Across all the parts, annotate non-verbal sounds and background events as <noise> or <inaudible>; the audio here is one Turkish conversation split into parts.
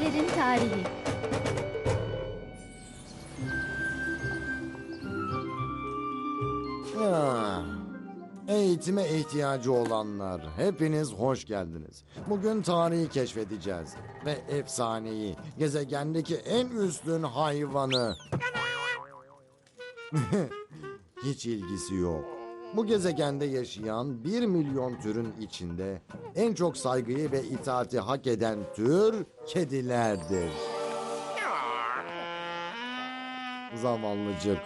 tarihi. Ah, Eğitime ihtiyacı olanlar, hepiniz hoş geldiniz. Bugün tarihi keşfedeceğiz. Ve efsaneyi, gezegendeki en üstün hayvanı. <laughs> Hiç ilgisi yok. Bu gezegende yaşayan bir milyon türün içinde en çok saygıyı ve itaati hak eden tür kedilerdir. Zavallıcık.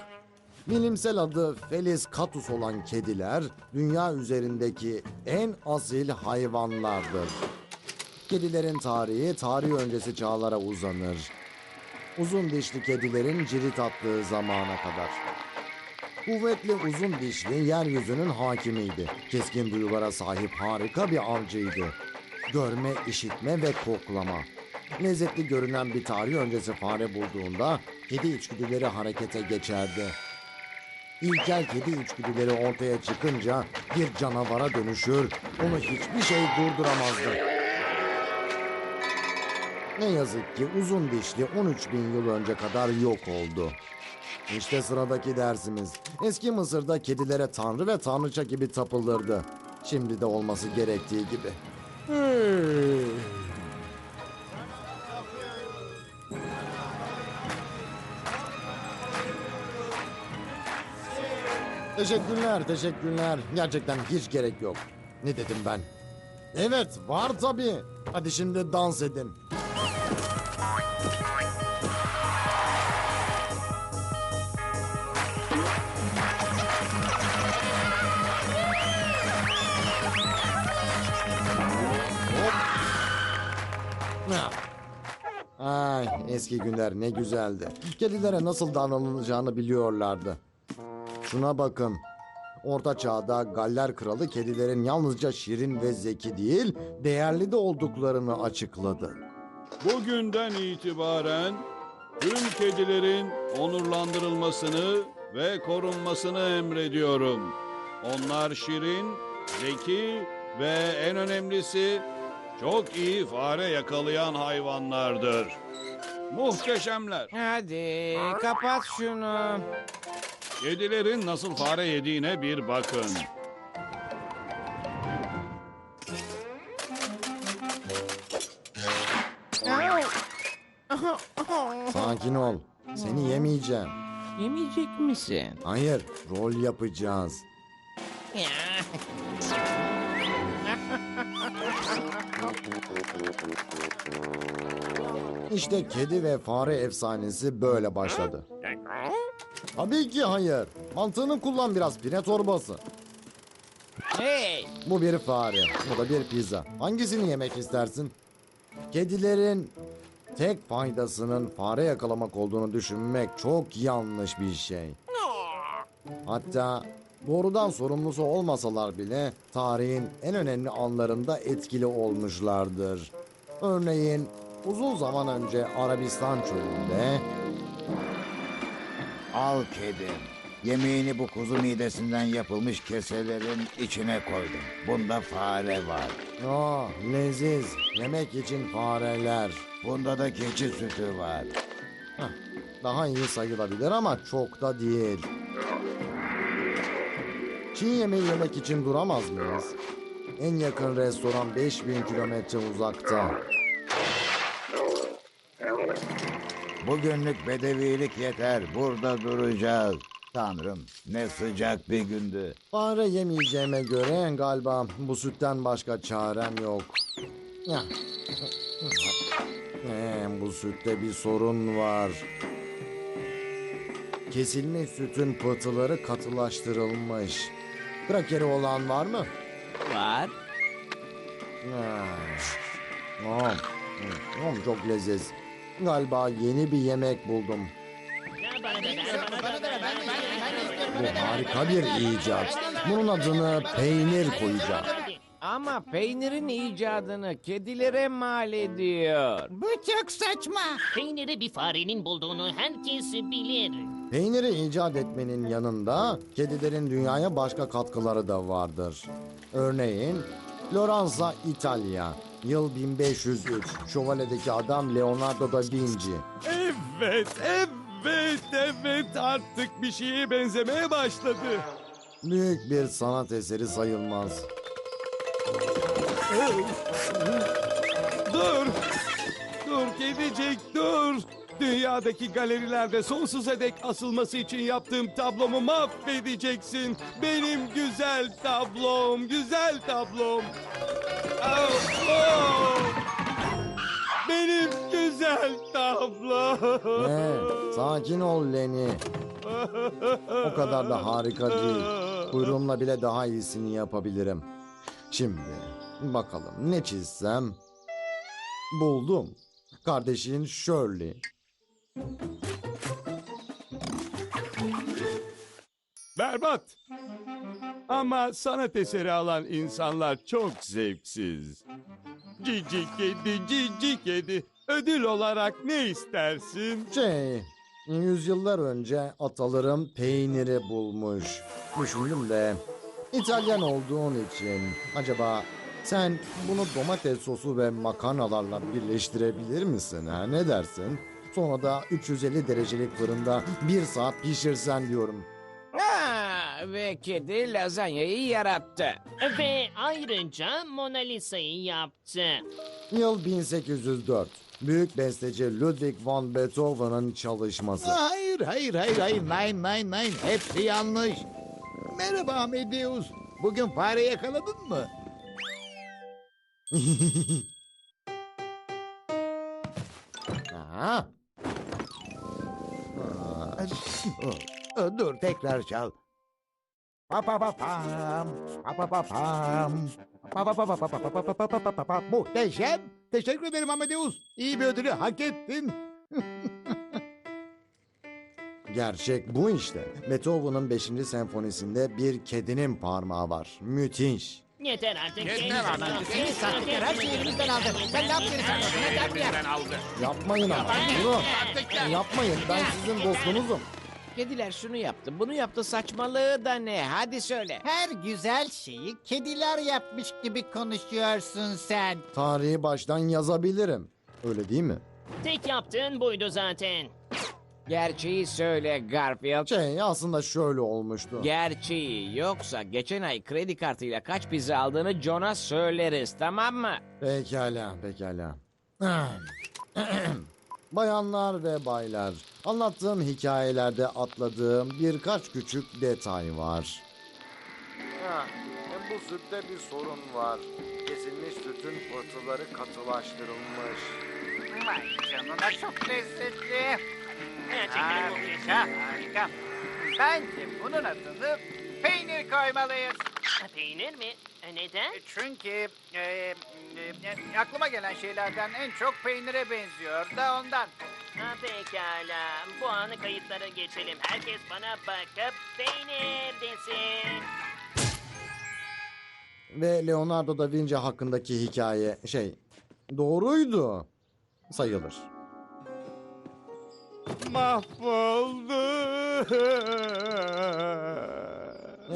Bilimsel adı Felis catus olan kediler dünya üzerindeki en asil hayvanlardır. Kedilerin tarihi tarih öncesi çağlara uzanır. Uzun dişli kedilerin cirit attığı zamana kadar. Kuvvetli uzun dişli yeryüzünün hakimiydi. Keskin duyulara sahip harika bir avcıydı. Görme, işitme ve koklama. Lezzetli görünen bir tarih öncesi fare bulduğunda kedi içgüdüleri harekete geçerdi. İlkel kedi içgüdüleri ortaya çıkınca bir canavara dönüşür, onu hiçbir şey durduramazdı. Ne yazık ki uzun dişli 13 bin yıl önce kadar yok oldu. İşte sıradaki dersimiz. Eski Mısır'da kedilere tanrı ve tanrıça gibi tapılırdı. Şimdi de olması gerektiği gibi. Teşekkürler, teşekkürler. Gerçekten hiç gerek yok. Ne dedim ben? Evet, var tabii. Hadi şimdi dans edin. Eski günler ne güzeldi. Kedilere nasıl davranılacağını biliyorlardı. Şuna bakın. Orta çağda Galler kralı kedilerin yalnızca şirin ve zeki değil, değerli de olduklarını açıkladı. Bugünden itibaren tüm kedilerin onurlandırılmasını ve korunmasını emrediyorum. Onlar şirin, zeki ve en önemlisi çok iyi fare yakalayan hayvanlardır. Muhteşemler. Hadi kapat şunu. Kedilerin nasıl fare yediğine bir bakın. Sakin ol. Seni yemeyeceğim. Yemeyecek misin? Hayır, rol yapacağız. <laughs> İşte kedi ve fare efsanesi böyle başladı. Tabii ki hayır. Mantığını kullan biraz pire torbası. Hey! Bu bir fare, bu da bir pizza. Hangisini yemek istersin? Kedilerin tek faydasının fare yakalamak olduğunu düşünmek çok yanlış bir şey. Hatta doğrudan sorumlusu olmasalar bile tarihin en önemli anlarında etkili olmuşlardır. Örneğin uzun zaman önce Arabistan çölünde Al kedi. Yemeğini bu kuzu midesinden yapılmış keselerin içine koydum. Bunda fare var. ''Aa leziz, yemek için fareler.'' Bunda da keçi sütü var. Heh, daha iyi sayılabilir ama çok da değil. Çin yemeği yemek için duramaz mıyız? En yakın restoran 5000 kilometre uzakta. Bugünlük bedevilik yeter. Burada duracağız. Tanrım ne sıcak bir gündü. Fare yemeyeceğime göre galiba bu sütten başka çarem yok. <laughs> Ee, bu sütte bir sorun var. Kesilmiş sütün pıhtıları katılaştırılmış. Krakeri olan var mı? Var. Ah. Oh. Oh, çok leziz. Galiba yeni bir yemek buldum. Bu harika bir icat. Bunun adını peynir koyacağım. Ama peynirin icadını kedilere mal ediyor. Bu çok saçma. Peyniri bir farenin bulduğunu herkes bilir. Peyniri icat etmenin yanında kedilerin dünyaya başka katkıları da vardır. Örneğin Floransa, İtalya. Yıl 1503. Şövalyedeki adam Leonardo da Vinci. Evet, evet, evet artık bir şeye benzemeye başladı. Büyük bir sanat eseri sayılmaz. Dur, dur kedicik dur. Dünyadaki galerilerde sonsuza dek asılması için yaptığım tablomu mahvedeceksin. Benim güzel tablom, güzel tablom. Benim güzel tablom. Ee, sakin ol Lenny. O kadar da harika değil. Kuyruğumla bile daha iyisini yapabilirim. Şimdi bakalım ne çizsem. Buldum. Kardeşin Shirley. Berbat. Ama sanat eseri alan insanlar çok zevksiz. Cici kedi, cici kedi. Ödül olarak ne istersin? Şey, yüzyıllar önce atalarım peyniri bulmuş. Düşündüm de İtalyan olduğun için acaba sen bunu domates sosu ve makarnalarla birleştirebilir misin? Ha? Ne dersin? Sonra da 350 derecelik fırında bir saat pişirsen diyorum. Ve kedi lazanyayı yarattı. Ve ayrıca Mona Lisa'yı yaptı. Yıl 1804. Büyük besteci Ludwig van Beethoven'ın çalışması. Hayır, hayır, hayır, hayır. Nein, nein, nein. Hepsi yanlış. Merhaba Amedeus. Bugün fare yakaladın mı? <laughs> Aha. Dur, tekrar çal. Pa pa pa pam. Pa pa pa pam. Pa pa pa pa pa pa pa pa pa pa pa pa pa. Muhteşem. Teşekkür ederim Amedeus. İyi bir ödülü hak ettin. Gerçek bu işte. Beethoven'ın 5. senfonisinde bir kedinin parmağı var. Müthiş. Yeter artık. Yeter artık. Seni sahtekar her şeyi elimizden aldın. Sen ne yaptığını sanıyorsun? Ne gel buraya. Yapmayın ama. Bunu yapmayın. Ben sizin dostunuzum. Kediler şunu yaptı, bunu yaptı saçmalığı da ne? Hadi söyle. Her güzel şeyi kediler yapmış gibi konuşuyorsun sen. Tarihi baştan yazabilirim. Öyle değil mi? Tek yaptığın buydu zaten. Gerçeği söyle Garfield. Şey aslında şöyle olmuştu. Gerçeği yoksa geçen ay kredi kartıyla kaç pizza aldığını John'a söyleriz tamam mı? Pekala, pekala. <clears throat> Bayanlar ve baylar, anlattığım hikayelerde atladığım birkaç küçük detay var. Ha, bu sütte bir sorun var. Kesilmiş sütün pıhtıları katılaştırılmış. Vay canına çok lezzetli. Gerçekten. Harika, harika. Bence bunun adını peynir koymalıyız. Peynir mi? E, Neden? Çünkü e, e, aklıma gelen şeylerden en çok peynire benziyor da ondan. Ha, pekala. Bu anı kayıtlara geçelim. Herkes bana bakıp peynir desin. Ve Leonardo da Vinci hakkındaki hikaye şey doğruydu sayılır. Mahvoldu.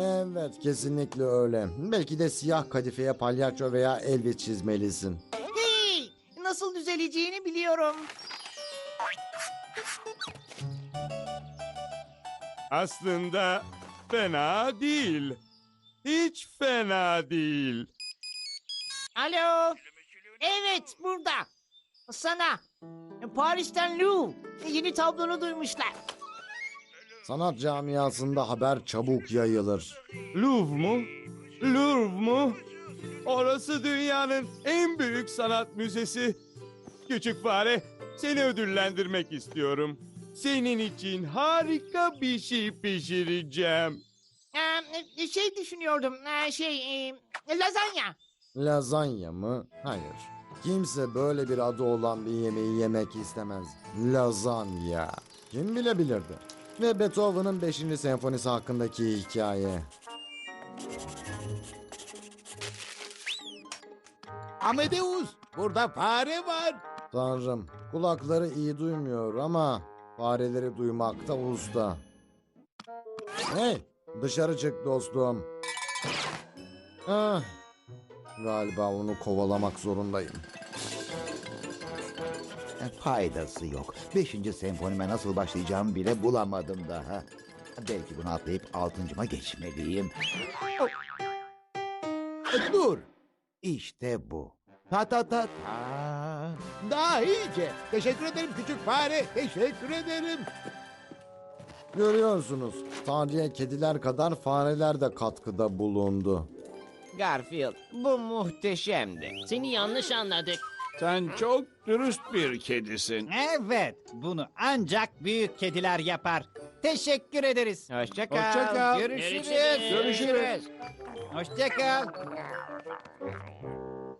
Evet kesinlikle öyle. Belki de siyah kadifeye palyaço veya Elvis çizmelisin. Hey, nasıl düzeleceğini biliyorum. Aslında fena değil. Hiç fena değil. Alo. Evet burada. Sana. Paris'ten Lou. Yeni tablonu duymuşlar. Sanat camiasında haber çabuk yayılır. Louvre mu? Louvre mu? Orası dünyanın en büyük sanat müzesi. Küçük fare, seni ödüllendirmek istiyorum. Senin için harika bir şey pişireceğim. Ee, şey düşünüyordum. Ee, şey, e, lazanya. Lazanya mı? Hayır. Kimse böyle bir adı olan bir yemeği yemek istemez. Lazanya. Kim bilebilirdi? Ve Beethoven'ın 5. senfonisi hakkındaki hikaye. Amedeus, burada fare var. Tanrım, kulakları iyi duymuyor ama fareleri duymakta usta. Hey, dışarı çık dostum. Ah, Galiba onu kovalamak zorundayım. E, Faydası yok. Beşinci senfonime nasıl başlayacağımı bile bulamadım daha. Belki bunu atlayıp altıncıma geçmeliyim. E, Dur. İşte bu. Ta ta ta ta. Daha iyice. Teşekkür ederim küçük fare. Teşekkür ederim. Görüyorsunuz, Tanrı'ya kediler kadar fareler de katkıda bulundu. Garfield, bu muhteşemdi. Seni yanlış anladık. Sen çok dürüst bir kedisin. Evet, bunu ancak büyük kediler yapar. Teşekkür ederiz. Hoşça kal. Hoşça kal. Görüşürüz. Görüşürüz. Görüşürüz. Hoşça kal.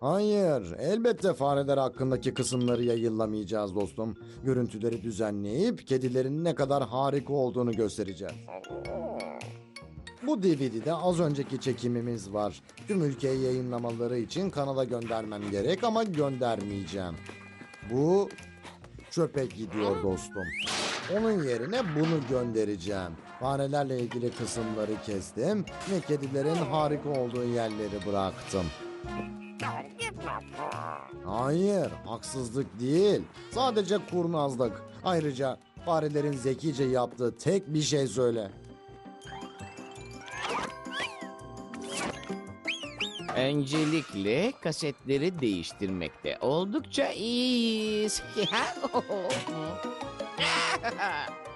Hayır, elbette fareler hakkındaki kısımları yayınlamayacağız dostum. Görüntüleri düzenleyip kedilerin ne kadar harika olduğunu göstereceğiz. Bu DVD'de az önceki çekimimiz var. Tüm ülkeye yayınlamaları için kanala göndermem gerek ama göndermeyeceğim. Bu çöpe gidiyor dostum. Onun yerine bunu göndereceğim. Farelerle ilgili kısımları kestim ve kedilerin harika olduğu yerleri bıraktım. Hayır, haksızlık değil. Sadece kurnazlık. Ayrıca farelerin zekice yaptığı tek bir şey söyle. Öncelikle kasetleri değiştirmekte oldukça iyiyiz. <laughs> <laughs>